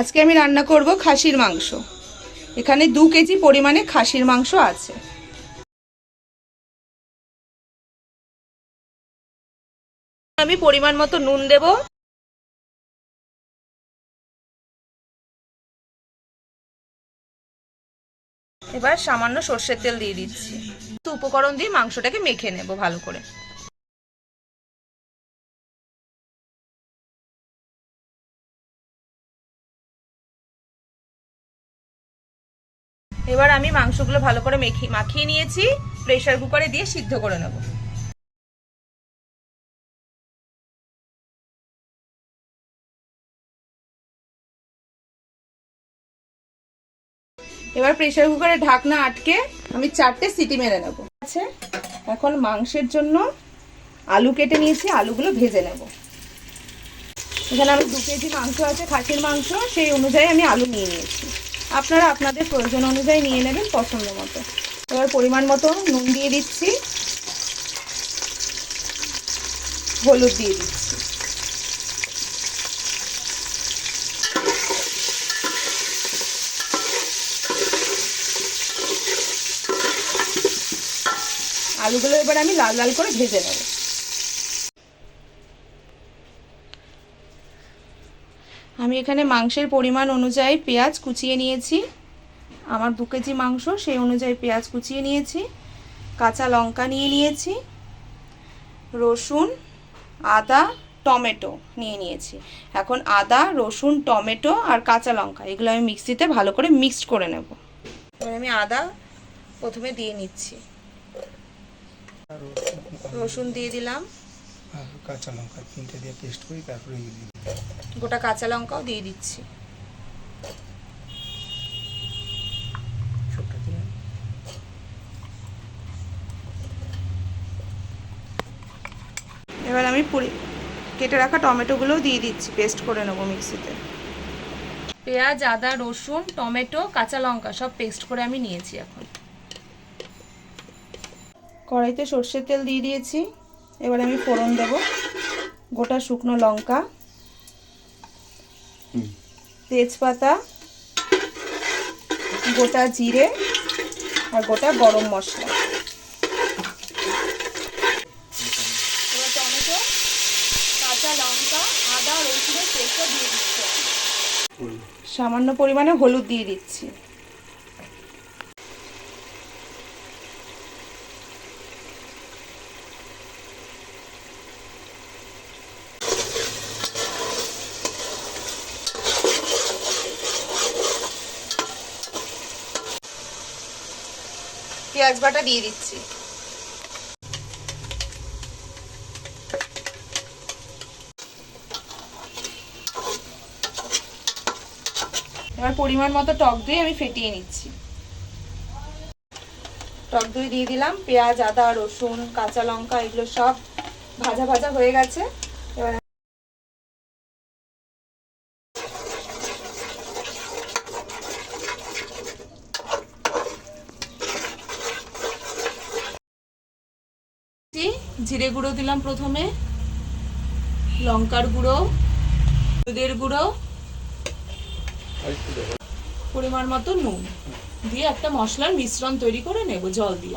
আজকে আমি রান্না করব খাসির মাংস। এখানে দু কেজি পরিমাণে খাসির মাংস আছে। আমি পরিমাণ মতো নুন দেব। এবার সামান্য সর্ষের তেল দিয়ে দিচ্ছি। তো উপকরণ দিয়ে মাংসটাকে মেখে নেব ভালো করে। এবার আমি মাংসগুলো ভালো করে মেখে মাখিয়ে নিয়েছি প্রেসার কুকারে দিয়ে সিদ্ধ করে নেব। এবার প্রেসার কুকারে ঢাকনা আটকে আমি চারটে সিটি মেরে নেব। আছে? এখন মাংসের জন্য আলু কেটে নিয়েছি, আলুগুলো ভেজে নেব। এখানে আমি দু কেজি মাংস আছে, খাসির মাংস, সেই অনুযায়ী আমি আলু নিয়ে নিয়েছি। আপনারা আপনাদের প্রয়োজন অনুযায়ী নিয়ে নেবেন পছন্দ মতো। এবার পরিমাণ মতো নুন দিয়ে দিচ্ছি। হলুদ দিয়ে দিচ্ছি। আলুগুলো এবার আমি লাল লাল করে ভেজে নেব। আমি এখানে মাংসের পরিমাণ অনুযায়ী পেঁয়াজ কুচিয়ে নিয়েছি। আমার দু কেজি মাংস, সেই অনুযায়ী পেঁয়াজ কুচিয়ে নিয়েছি। কাঁচা লঙ্কা নিয়ে নিয়েছি। রসুন, আদা, টমেটো নিয়ে নিয়েছি। এখন আদা, রসুন, টমেটো আর কাঁচা লঙ্কা, এগুলো আমি মিক্সিতে ভালো করে মিক্সড করে নেব। আমি আদা প্রথমে দিয়ে নিচ্ছি। রসুন দিয়ে দিলাম। কাঁচা লঙ্কা তিনটে দিয়ে পেস্ট করি তারপরে গোটা কাঁচা লঙ্কাও দিয়ে দিচ্ছি। এবার আমি পুরি কেটে রাখা টমেটোগুলোও দিয়ে দিচ্ছি পেস্ট করে নেব মিক্সিতে। পেঁয়াজ আদা রসুন টমেটো কাঁচা লঙ্কা সব পেস্ট করে আমি নিয়েছি এখন। কড়াইতে সর্ষের তেল দিয়ে দিয়েছি। এবার আমি ফোড়ন দেব। গোটা শুকনো লঙ্কা। তেজপাতা গোটা জিরে আর গোটা গরম মশলা। এবার টমেটো কাঁচা লঙ্কা আদা রসুনের দিয়ে দিচ্ছি। সামান্য পরিমাণে হলুদ দিয়ে দিচ্ছি। পেঁয়াজ বাটা দিয়ে দিচ্ছি। এবার পরিমাণ মতো টক দই আমি ফেটিয়ে নিচ্ছি। টক দই দিয়ে দিলাম, পেঁয়াজ, আদা, রসুন, কাঁচা লঙ্কা, এগুলো সব ভাজা ভাজা হয়ে গেছে। এবার জিরে গুঁড়ো দিলাম প্রথমে, লঙ্কার গুঁড়ো, হলুদের গুঁড়ো, পরিমাণ মতো নুন দিয়ে একটা মশলার মিশ্রণ তৈরি করে নেব, জল দিয়ে।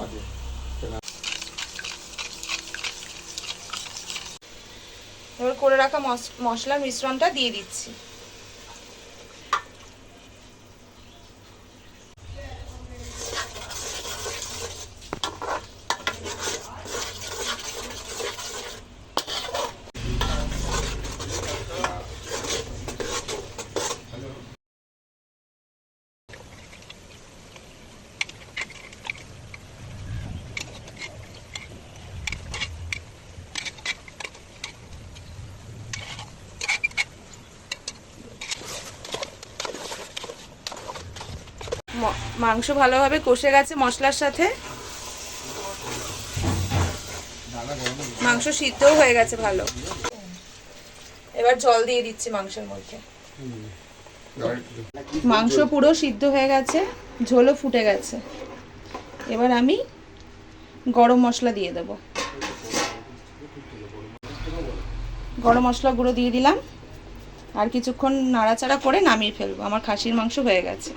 এবার করে রাখা মশ- মশলার মিশ্রণটা দিয়ে দিচ্ছি। মাংস ভালোভাবে কষে গেছে মশলার সাথে। মাংস সিদ্ধও হয়ে গেছে ভালো। এবার জল দিয়ে দিচ্ছি মাংসের মধ্যে। মাংস পুরো সিদ্ধ হয়ে গেছে, ঝোলও ফুটে গেছে। এবার আমি গরম মশলা দিয়ে দেব। গরম মশলা গুঁড়ো দিয়ে দিলাম। আর কিছুক্ষণ নাড়াচাড়া করে নামিয়ে ফেলব। আমার খাসির মাংস হয়ে গেছে।